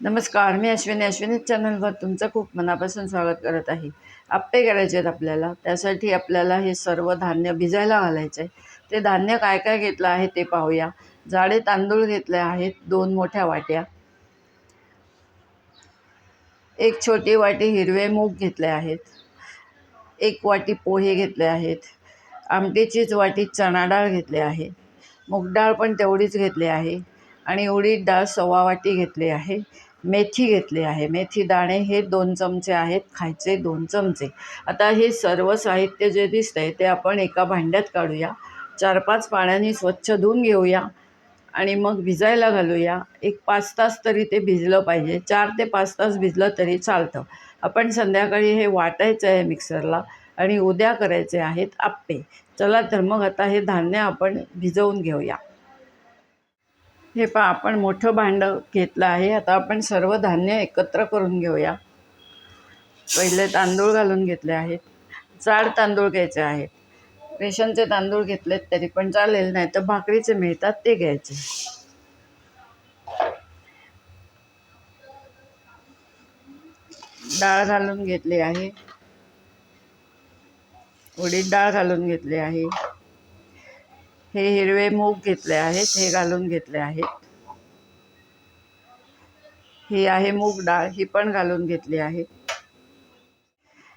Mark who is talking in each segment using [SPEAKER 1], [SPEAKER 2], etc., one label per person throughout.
[SPEAKER 1] नमस्कार मी अश्विनी. अश्विनी चॅनलवर तुमचं खूप मनापासून स्वागत करत आहे. आप्पे करायचे आहेत आपल्याला. त्यासाठी आपल्याला हे सर्व धान्य भिजायला घालायचं आहे ते धान्य काय काय घेतलं आहे ते पाहूया. जाडे तांदूळ घेतले आहेत दोन मोठ्या वाट्या. एक छोटी वाटी हिरवे मूग घेतले आहेत. एक वाटी पोहे घेतले आहेत. आमटीचीच वाटी चणा डाळ घेतली आहे. मूग डाळ पण तेवढीच घेतली आहे. आणि उडीद डाळ सव्वा वाटी घेतली आहे. मेथी घेतली आहे. मेथी दाणे हे दोन चमचे आहेत खायचे दोन चमचे. आता हे सर्व साहित्य जे दिसतं आहे ते आपण एका भांड्यात काढूया. चार पाच पाण्याने स्वच्छ धुवून घेऊया आणि मग भिजायला घालूया. एक पाच तास तरी ते भिजलं पाहिजे. चार ते पाच तास भिजलं तरी चालतं. आपण संध्याकाळी हे वाटायचं आहे मिक्सरला आणि उद्या करायचे आहेत आप्पे. चला तर मग आता हे धान्य आपण भिजवून घेऊया. हे पहा आपण मोठं भांडं घेतलं आहे. आता आपण सर्व धान्य एकत्र करून घेऊया. पहिले तांदूळ घालून घेतले आहेत. जाड तांदूळ घ्यायचे आहेत. रेशनचे तांदूळ घेतलेत तरी पण चालेल नाही तर भाकरीचे मिळतात ते घ्यायचे. डाळ घालून घेतली आहे. उडीद डाळ घालून घेतली आहे. हे हिरवे मूग घेतले आहेत हे घालून घेतले आहेत. ही आहे मूग डाळ ही पण घालून घेतली आहे.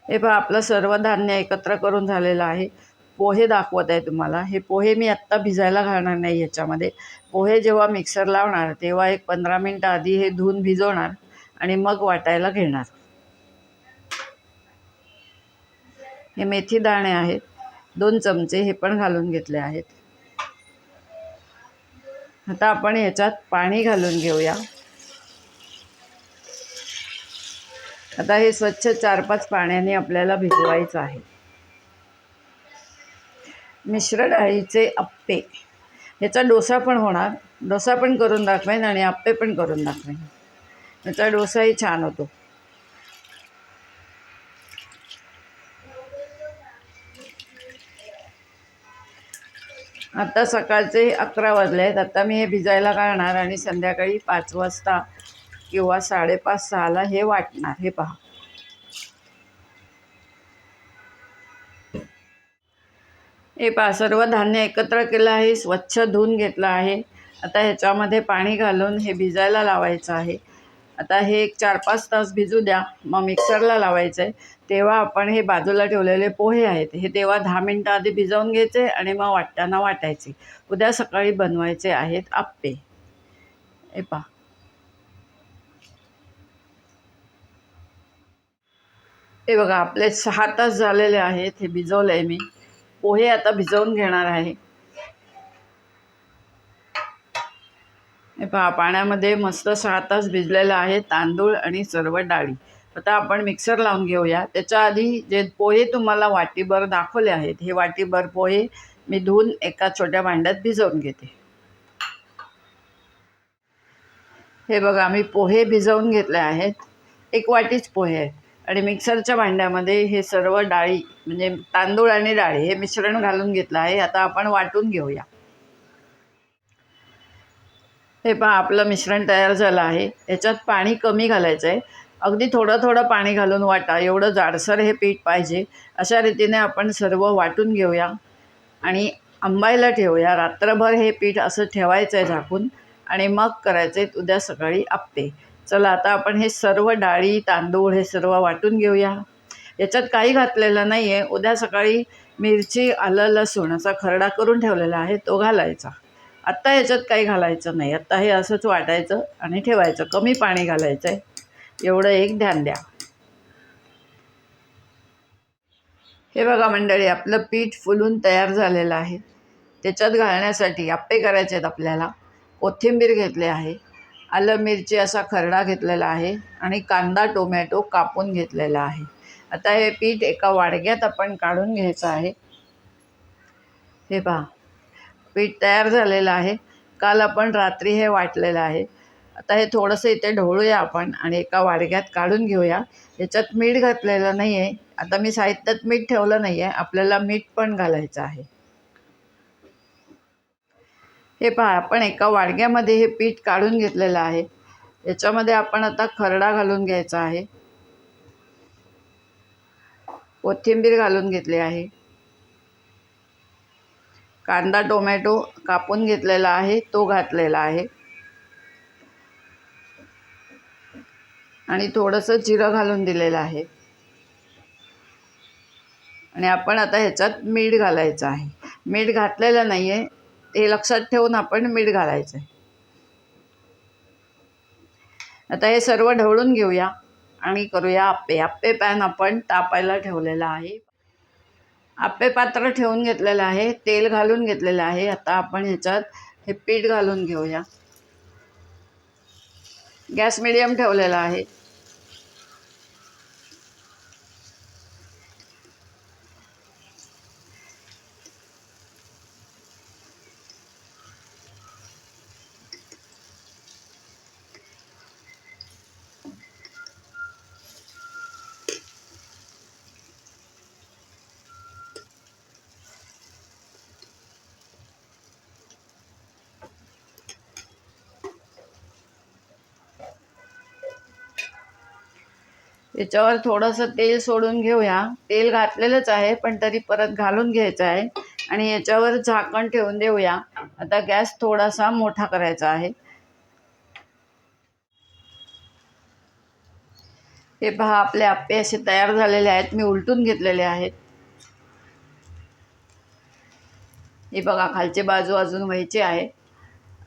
[SPEAKER 1] हे पहा आपलं सर्व धान्य एकत्र करून झालेलं आहे. पोहे दाखवत आहे तुम्हाला. हे पोहे मी आत्ता भिजायला घालणार नाही याच्यामध्ये. पोहे जेव्हा मिक्सर लावणार तेव्हा एक पंधरा मिनटं आधी हे धुवून भिजवणार आणि मग वाटायला घेणार. हे मेथी दाणे आहेत. दोन चमचे हे पण घालून घेतले आहेत. आता आपण ह्याच्यात पाणी घालून घेऊया. आता हे स्वच्छ चार पाच पाण्याने आपल्याला भिजवायचं आहे. मिश्र डाळीचे आप्पे. ह्याचा डोसा पण होणार. डोसा पण करून दाखवेन आणि आप्पे पण करून दाखवेन. ह्याचा डोसाही छान होतो. आता सकाळचे अकरा वाजले आहेत. आता मी हे भिजायला घालणार आणि संध्याकाळी पाच वाजता किंवा साडेपाच सहाला हे वाटणार. हे पहा. हे पहा सर्व धान्य एकत्र केलं आहे स्वच्छ धुवून घेतलं आहे. आता ह्याच्यामध्ये पाणी घालून हे भिजायला लावायचं आहे. आता हे एक चार पाच तास भिजू द्या. मग मिक्सरला लावायचं आहे तेव्हा आपण हे बाजूला ठेवलेले पोहे आहेत हे तेव्हा दहा मिनटं आधी भिजवून घ्यायचे आणि मग वाटताना वाटायचे. उद्या सकाळी बनवायचे आहेत आप्पे. हे पहा. हे बघा आपले सहा तास झालेले आहेत हे भिजवलं आहे मी. पोहे आता भिजवून घेणार आहे. हे पहा पाण्यामध्ये मस्त सहा तास भिजलेलं आहे तांदूळ आणि सर्व डाळी. आता आपण मिक्सर लावून घेऊया. त्याच्या आधी जे पोहे तुम्हाला वाटीभर दाखवले आहेत हे वाटीभर पोहे मी धुवून एका छोट्या भांड्यात भिजवून घेते. हे बघा मी पोहे भिजवून घेतले आहेत. एक वाटीच पोहे आहेत. आणि मिक्सरच्या भांड्यामध्ये हे सर्व डाळी म्हणजे तांदूळ आणि डाळी हे मिश्रण घालून घेतलं आहे. आता आपण वाटून घेऊया. हे पहा आपलं मिश्रण तयार झालं आहे. याच्यात पाणी कमी घालायचं आहे अगदी थोडं थोडं पाणी घालून वाटा एवढं जाडसर हे पीठ पाहिजे अशा रीतीने आपण सर्व वाटून घेऊया आणि आंबायला ठेवूया. रात्रभर हे पीठ असं ठेवायचं आहे झाकून आणि मग करायचे उद्या सकाळी आप्पे चला आता आपण हे सर्व डाळी तांदूळ हे सर्व वाटून घेऊया. याच्यात काही घातलेलं नाही आहे उद्या सकाळी मिरची आलं लसूण असा खरडा करून ठेवलेला आहे तो घालायचा. आत्ता याच्यात काही घालायचं नाही. आत्ता हे असंच वाटायचं आणि ठेवायचं. कमी पाणी घालायचं आहे एवढं एक ध्यान द्या. हे बघा मंडळी आपलं पीठ फुलून तयार झालेलं आहे. त्याच्यात घालण्यासाठी आप्पे करायचे आहेत आपल्याला. कोथिंबीर घेतले आहे. आलं मिरची असा खरडा घेतलेला आहे आणि कांदा टोमॅटो कापून घेतलेला आहे. आता हे पीठ एका वाडग्यात आपण काढून घ्यायचं आहे. हे पहा पीठ तयार झालेलं आहे. काल आपण रात्री हे वाटलेलं आहे. आता हे थोडंसं इथे ढवळूया आपण आणि एका वाडग्यात काढून घेऊया. याच्यात मीठ घातलेलं नाही आहे आता मी साहित्यात मीठ ठेवलं नाही आहे आपल्याला मीठ पण घालायचं आहे. हे पहा आपण एका वाडग्यामध्ये हे पीठ काढून घेतलेलं आहे. याच्यामध्ये आपण आता खरडा घालून घ्यायचा आहे. कोथिंबीर घालून घेतली आहे. कांदा टोमॅटो कापून घेतलेला आहे. तो घातलेला आहे. आणि थोडंसं जिरं घालून दिलेलं आहे. आणि आपण आता ह्याच्यात मीठ घालायचं आहे. मीठ घातलेलं नाही आहे ते लक्षात ठेवून आपण मीठ घालायचं आहे. आता हे सर्व ढवळून घेऊया आणि करूया आप्पे. आप्पे पॅन आपण तापायला ठेवलेला आहे. आप्पे पात्र ठेवून घेतलेलं आहे. तेल घालून घेतलेलं आहे. आता आपण ह्याच्यात हे पीठ घालून घेऊया. गॅस मिडियम ठेवलेला आहे. याच्यावर थोडंसं तेल सोडून घेऊया. तेल घातलेलंच आहे पण तरी परत घालून घ्यायचं आहे. आणि याच्यावर झाकण ठेवून देऊया. आता गॅस थोडासा मोठा करायचा आहे. हे पहा आपले आप्पे असे तयार झालेले आहेत. मी उलटून घेतलेले आहेत. हे बघा खालचे बाजू अजून व्हायचे आहे.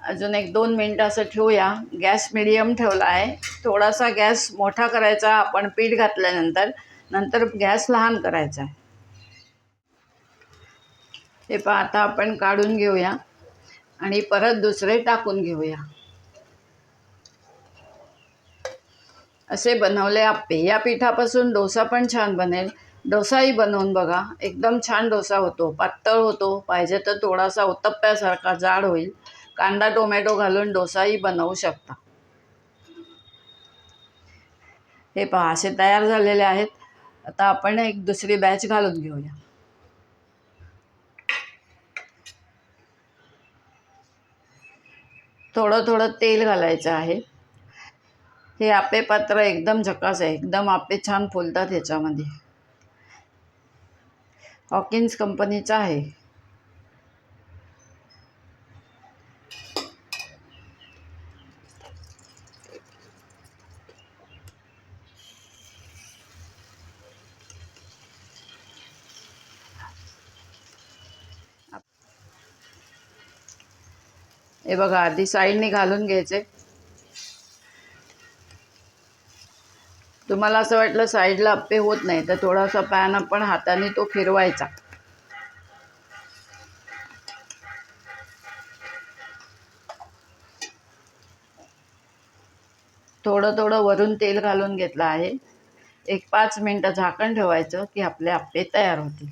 [SPEAKER 1] अजून एक दोन मिनटं असं ठेवूया. गॅस मिडियम ठेवला आहे. थोडासा गॅस मोठा करायचा आपण पीठ घातल्यानंतर. नंतर गॅस लहान करायचा आहे. हे पहा आता आपण काढून घेऊया. आणि परत दुसरे टाकून घेऊया. असे बनवले आप्पे. या पिठापासून डोसा पण छान बनेल. डोसाही बनवून बघा. एकदम छान डोसा होतो. पातळ होतो. पाहिजे तर थोडासा उत्तप्प्यासारखा जाड होईल. कांदा टोमॅटो घालून डोसाही बनवू शकता. हे पहा असे तयार झालेले आहेत. आता आपण एक दुसरी बॅच घालून घेऊया. थोडं थोडं तेल घालायचं आहे. हे आपे पात्र एकदम झकास आहे. एकदम आपे छान फुलतात ह्याच्यामध्ये. हॉकिन्स कंपनीचा आहे. हे बघा आधी साईडने घालून घ्यायचे. तुम्हाला असं वाटलं साईडला अप्पे होत नाही तर थोडासा पॅन आपण हाताने तो फिरवायचा. थोडं थोडं वरून तेल घालून घेतलं आहे. एक पाच मिनटं झाकण ठेवायचं की आपले आप्पे तयार होतील.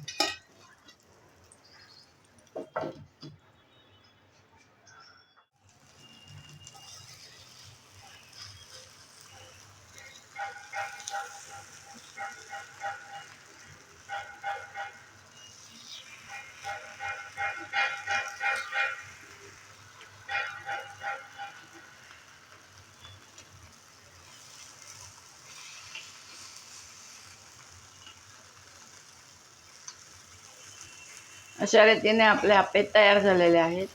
[SPEAKER 1] अशा रीतीने आपले आपे तयार झालेले आहेत.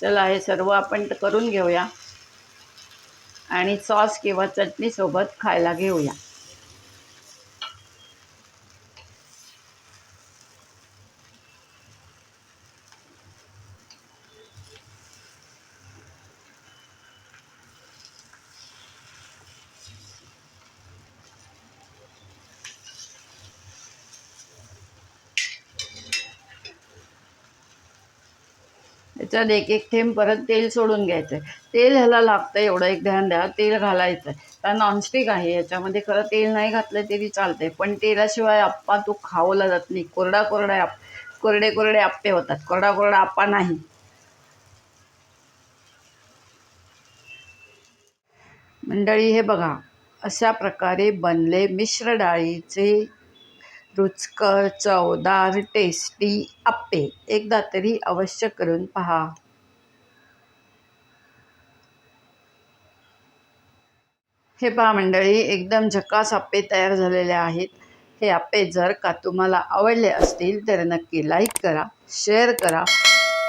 [SPEAKER 1] चला हे सर्व आपण करून घेऊया. आणि सॉस किंवा चटणीसोबत खायला घेऊया. त्याच्यात एक एक थेंब परत तेल सोडून घ्यायचं आहे तेल ह्याला लागतं एवढं एक ध्यान द्या तेल घालायचं आहे कारण नॉनस्टिक आहे याच्यामध्ये खरं तेल नाही घातलं तरी चालतंय पण तेलाशिवाय आप्पा तो खावला जात नाही. कोरडा कोरडा आप कोरडे कोरडे आप्पे होतात. कोरडा कोरडा आप्पा नाही. मंडळी हे बघा अशा प्रकारे बनले मिश्र डाळीचे रुचकर चवदार टेस्टी आप्पे. एकदा तरी अवश्य करून पहा. हे पहा मंडळी एकदम झकास आप्पे तयार झालेले आहेत. हे आप्पे जर का तुम्हाला आवडले असतील तर नक्की लाईक करा शेअर करा.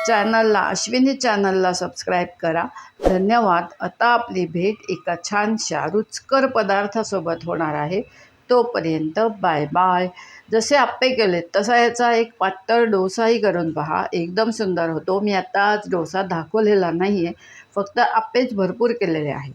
[SPEAKER 1] चॅनलला अश्विनी चॅनलला सबस्क्राईब करा. धन्यवाद. आता आपली भेट एका छानशा रुचकर पदार्थासोबत होणार आहे. तोपर्यंत बाय बाय. जसे आप्पे केलेत तसा याचा एक पातळ डोसाही करून पहा. एकदम सुंदर होतो. मी आत्ताच डोसा दाखवलेला नाही आहे फक्त आप्पेच भरपूर केलेले आहेत.